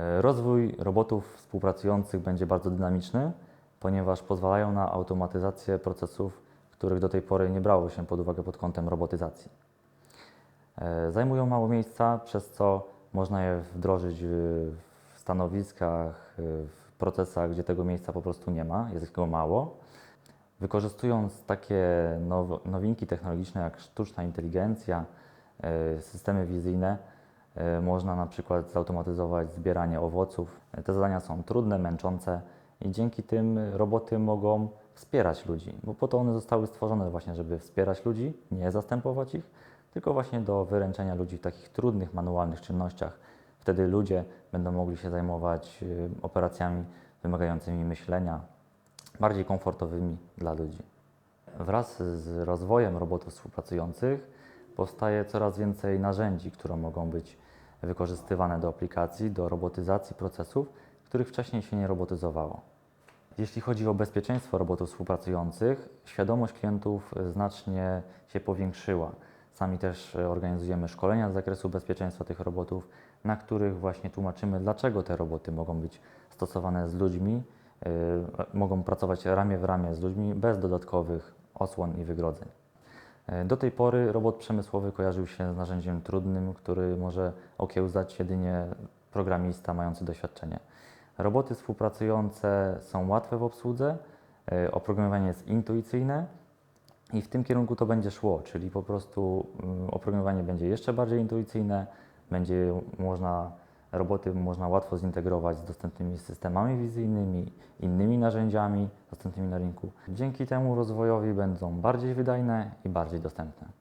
E, Rozwój robotów współpracujących będzie bardzo dynamiczny, ponieważ pozwalają na automatyzację procesów, których do tej pory nie brało się pod uwagę pod kątem robotyzacji. E, Zajmują mało miejsca, przez co można je wdrożyć w w stanowiskach, e, w procesach, gdzie tego miejsca po prostu nie ma, jest go mało. Wykorzystując takie now, nowinki technologiczne jak sztuczna inteligencja, e, systemy wizyjne, e, można na przykład zautomatyzować zbieranie owoców. E, Te zadania są trudne, męczące i dzięki tym roboty mogą wspierać ludzi, bo po to one zostały stworzone właśnie, żeby wspierać ludzi, nie zastępować ich, tylko właśnie do wyręczenia ludzi w takich trudnych, manualnych czynnościach. Wtedy ludzie będą mogli się zajmować y, operacjami wymagającymi myślenia, bardziej komfortowymi dla ludzi. Wraz z rozwojem robotów współpracujących powstaje coraz więcej narzędzi, które mogą być wykorzystywane do aplikacji, do robotyzacji procesów, których wcześniej się nie robotyzowało. Jeśli chodzi o bezpieczeństwo robotów współpracujących, świadomość klientów znacznie się powiększyła. Sami też organizujemy szkolenia z zakresu bezpieczeństwa tych robotów, na których właśnie tłumaczymy, dlaczego te roboty mogą być stosowane z ludźmi, yy, mogą pracować ramię w ramię z ludźmi bez dodatkowych osłon i wygrodzeń. Yy, Do tej pory robot przemysłowy kojarzył się z narzędziem trudnym, który może okiełzać jedynie programista mający doświadczenie. Roboty współpracujące są łatwe w obsłudze, yy, oprogramowanie jest intuicyjne i w tym kierunku to będzie szło, czyli po prostu mm, oprogramowanie będzie jeszcze bardziej intuicyjne, będzie można, roboty można łatwo zintegrować z dostępnymi systemami wizyjnymi, innymi narzędziami dostępnymi na rynku. Dzięki temu rozwojowi będą bardziej wydajne i bardziej dostępne.